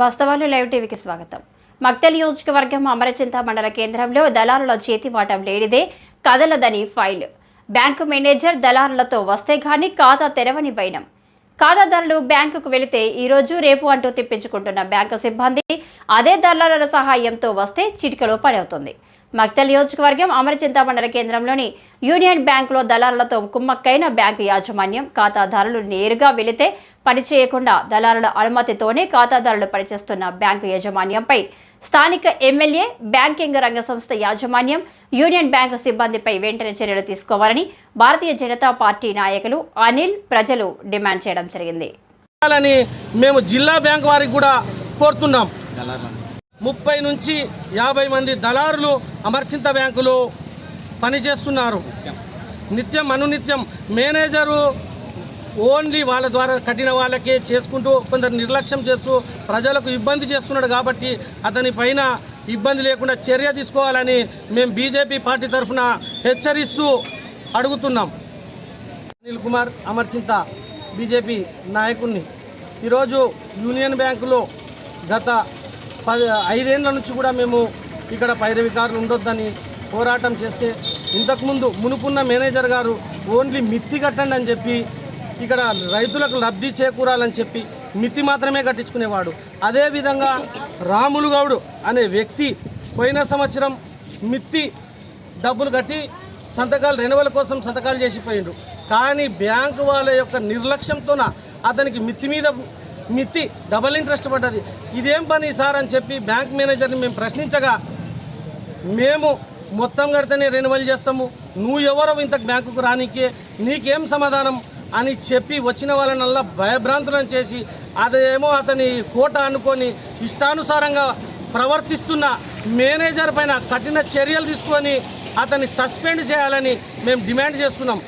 వాస్తవాలు లైవ్ టీవీకి స్వాగతం. మక్తల్ నియోజకవర్గం అమరచింత మండల కేంద్రంలో దళారుల చేతివాటం లేనిదే కదలదని ఫైల్. బ్యాంకు మేనేజర్ దళారులతో వస్తే గాని ఖాతా తెరవని వైనం. ఖాతాదారులు బ్యాంకుకు వెళితే ఈరోజు రేపు అంటూ తిప్పించుకుంటున్న బ్యాంకు సిబ్బంది అదే దళారుల సహాయంతో వస్తే చిటికలో పని అవుతుంది మక్తల్ నియోజకవర్గం అమరచింత మండల కేంద్రంలోని యూనియన్ బ్యాంకులో దళారులతో కుమ్మక్కైన బ్యాంకు యాజమాన్యం ఖాతాదారులు నేరుగా వెళితే పని చేయకుండా దళారుల అనుమతితోనే ఖాతాదారులు పనిచేస్తున్న బ్యాంకు యాజమాన్యంపై స్థానిక ఎమ్మెల్యే బ్యాంకింగ్ రంగ సంస్థ యాజమాన్యం యూనియన్ బ్యాంకు సిబ్బందిపై వెంటనే చర్యలు తీసుకోవాలని భారతీయ జనతా పార్టీ నాయకులు అనిల్ ప్రజలు డిమాండ్ చేయడం జరిగింది. మేము జిల్లా బ్యాంక్ వారికి కూడా కోరుతున్నాం. ముప్పై నుంచి యాభై మంది దళారులు అమర్చింత బ్యాంకులో పనిచేస్తున్నారు. నిత్యం. అనునిత్యం మేనేజరు ఓన్లీ వాళ్ళ ద్వారా కట్టిన వాళ్ళకే చేసుకుంటూ కొందరు నిర్లక్ష్యం చేస్తూ ప్రజలకు ఇబ్బంది చేస్తున్నాడు కాబట్టి అతని పైన ఇబ్బంది లేకుండా చర్య తీసుకోవాలని మేము బీజేపీ పార్టీ తరఫున హెచ్చరిస్తూ అడుగుతున్నాం. అనిల్ కుమార్ అమర్చింత బీజేపీ నాయకుడిని ఈరోజు యూనియన్ బ్యాంకులో గత పది ఐదేళ్ళ నుంచి కూడా మేము ఇక్కడ పైరవికారులు ఉండొద్దని పోరాటం చేస్తే ఇంతకుముందు మునుపున్న మేనేజర్ గారు ఓన్లీ మిత్తి కట్టండి అని చెప్పి ఇక్కడ రైతులకు లబ్ధి చేకూరాలని చెప్పి మిత్తి మాత్రమే కట్టించుకునేవాడు. అదేవిధంగా రాములు గౌడు అనే వ్యక్తి పోయిన సంవత్సరం మిత్తి డబ్బులు కట్టి సంతకాలు రెనవల కోసం సంతకాలు చేసిపోయిండు కానీ బ్యాంకు వాళ్ళ యొక్క నిర్లక్ష్యంతోన అతనికి మిత్తి మీద మిత్తి డబల్ ఇంట్రెస్ట్ పడ్డది. ఇదేం పని సార్ అని చెప్పి బ్యాంక్ మేనేజర్ని మేము ప్రశ్నించగా మేము మొత్తం కడితేనే రెన్యువల్ చేస్తాము. నువ్వు ఎవరో ఇంత బ్యాంకుకు రానికే నీకేం సమాధానం? అని చెప్పి వచ్చిన వాళ్ళనల్లా భయభ్రాంతులను చేసి అదేమో అతని కోట అనుకొని ఇష్టానుసారంగా ప్రవర్తిస్తున్న మేనేజర్ పైన కఠిన చర్యలు తీసుకొని అతన్ని సస్పెండ్ చేయాలని మేము డిమాండ్ చేస్తున్నాం.